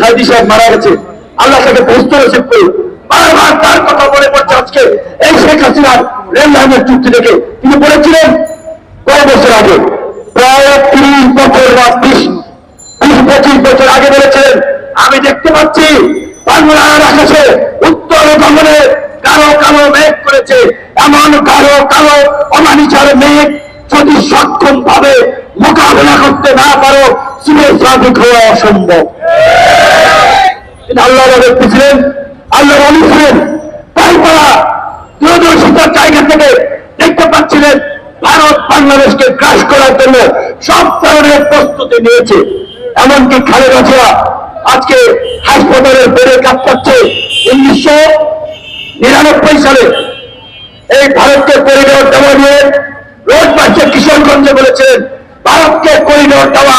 সাইদি সাহেব মারা গেছে। আল্লাহ বারবার তার কথা মনে পড়ছে আজকে। এই শেখ হাসিনার রেল লাইনের চুক্তি দেখে তিনি বলেছিলেন বছর আগে? প্রায় তিরিশ বছর বা বিশ বিশ, পঁচিশ বছর আগে বলেছিলেন, আমি দেখতে পাচ্ছি বাংলার সাদিক হওয়া অসম্ভব আল্লাহ ব্যক্তি ছিলেন আল্লাহ অলি ছিলেন, তাই তারা দূরদর্শিতার জায়গা থেকে দেখতে পাচ্ছিলেন, ভারত বাংলাদেশকে গ্রাস করার জন্য সব ধরনের প্রস্তুতি নিয়েছে। এমনকি খালেদা জিয়া আজকে হাসপাতালের বেড়ে কাজ করছে উনিশশো নিরানব্বই সালে এই ভারতকে করিডোর দেওয়া নিয়ে রোজ মাসে কিশোরগঞ্জে বলেছিলেন, ভারতকে করিডোর দেওয়া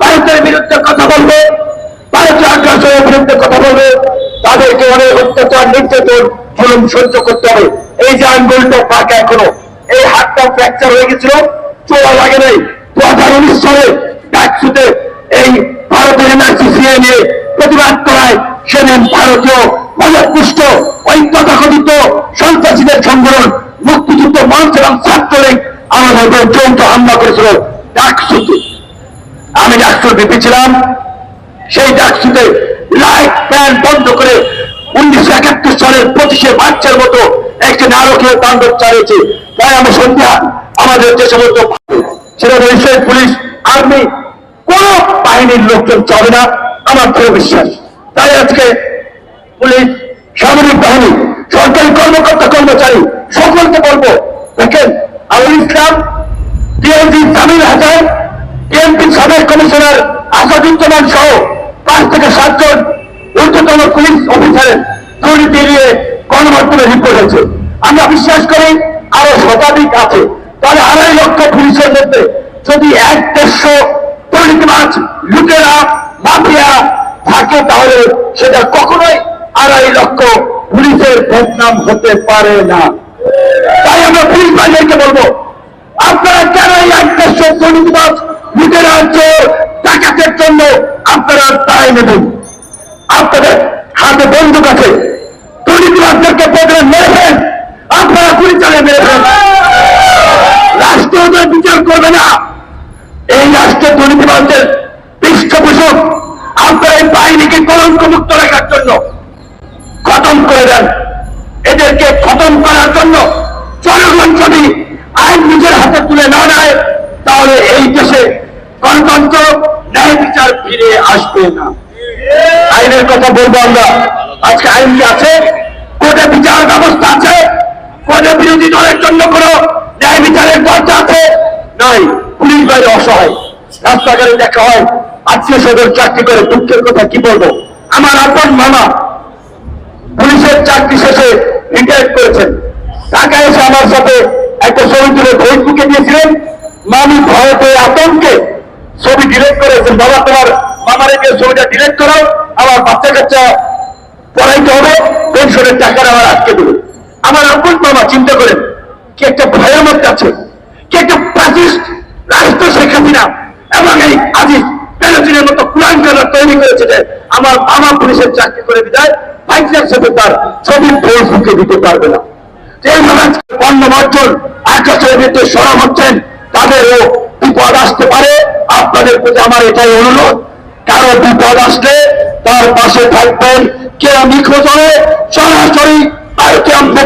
ভারতের বিরুদ্ধে কথা বলবে, ভারতীয় আগ্রাসনের বিরুদ্ধে কথা বলবে, তাদেরকে অনেক অত্যাচার, নির্যাতন, জুলুম সহ্য করতে হবে। এই যে আঙ্গুলটা পাকা এখনও, এই হাতটা ফ্র্যাকচার হয়ে গেছিল, চোরা লাগে নাই। দু হাজার উনিশ সালে ডাকসুতে এই ভারতের এনআরসি নিয়ে প্রতিবাদ করায় সেদিন ভারতীয় ছিলাম সেই ডাকসুতে লাইট ফ্যান বন্ধ করে উনিশশো একাত্তর সালের পঁচিশে মার্চের মতো একটি নারকীয় তাণ্ডব চালিয়েছে। তাই আমি সন্ধ্যা আমাদের যে সমস্ত সেটা রেজিস্ট্রেট পুলিশ, আর্মি, কোন বাহিনীর লোকজন চলে না, আমার দৃঢ় বিশ্বাস। তাই আজকে পুলিশ, সামরিক বাহিনী, সরকারি কর্মকর্তা, কর্মচারী, সকলকে বলব, দেখেন আলুল ইসলাম ডিএমপি জামিল হাসান বিএনপি সাবেক কমিশনার আসাদুজ্জামান সহ পাঁচ থেকে সাতজন ঊর্ধ্বতন পুলিশ অফিসারের দুর্নীতি নিয়ে গণমাধ্যমে রিপোর্ট হয়েছে। আমরা বিশ্বাস করি আরও শতাধিক আছে। তাহলে আড়াই লক্ষ পুলিশের মধ্যে যদি এক দেড়শো দুর্নীতিবাজ লুটেরা, মাফিয়া থাকে, তাহলে সেটা কখনোই আড়াই লক্ষ পুলিশের বদনাম হতে পারে না। তাই আমরা পুলিশ বাহিনীকে বলব, আপনারা কেন দায় নেবেন আপনাদের হাতে বন্দুক আছে। দুর্নীতিবাদদেরকে প্রোগ্রাম মেরে আপনারা গুলি চালিয়ে মেরে ফেলেন। রাষ্ট্র বিচার করবে না। এই রাষ্ট্রের দুর্নীতিবাদদের পৃষ্ঠপোষক, আপনারা এই বাহিনীকে কলঙ্ক মুক্ত রাখার জন্য খতম করে দেন। এদেরকে খতম করার জন্য জনগণ যদি আইন নিজের হাতে তুলে না নেয়, তাহলে এই দেশে গণতন্ত্র ন্যায় বিচার ফিরে আসবে না। আইনের কথা বলব আমরা। আজকে আইন কি আছে? কোর্টে বিচার ব্যবস্থা আছে? কোর্টে বিরোধী দলের জন্য কোনো ন্যায় বিচারের দরজা আছে? নাই। পুলিশ বাইরে অসহায়। রাস্তাঘাটে দেখা হয় আত্মীয় স্বজন চাকরি করে, দুঃখের কথা কি বলব? আমার আপন মামা পুলিশের চাকরি শেষে রিটায়ার করেছেন। ঢাকা এসে আমার সাথে একটা ছবি তুলে ফেসবুকে দিয়েছিলেন, মামি ভয়তে আতঙ্কে ছবি ডিলেট করেছেন বাবা, তোমার মামারে গিয়ে ছবিটা ডিলেট করো, আমার বাচ্চা কাচ্চা পড়াইতে হবে, পেনশনের টাকা আমার আটকে দেবে। আমার আপন মামা চিন্তা করেন, কি একটা ভয়ের মধ্যে আছে, কি একটা প্রাচিস্ট রাষ্ট্র শেখ হাসিনা এবং এই আজিজ প্যালেস্টিনের মতো কালার তৈরি করেছে যে আমার মামা পুলিশের চাকরি করে বিদায় ভাইসের সাথে তার ছবি ফেসবুকে দিতে পারবে না। যে মানুষ পণ্য বর্জন আকাশের ভিতরে সরব হচ্ছেন তাদেরও বিপদ আসতে পারে। প্রতি আমার এটাই অনুরোধ। কারও বিপদ আসলে তার পাশে থাকবেন কে নিখোঁজ হলে সরাসরি আজকের আমরা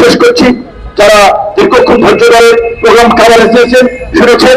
শেষ করছি। যারা দীর্ঘক্ষণ ধৈর্য ধরে প্রোগ্রাম খাবার এসেছেন, শুনেছেন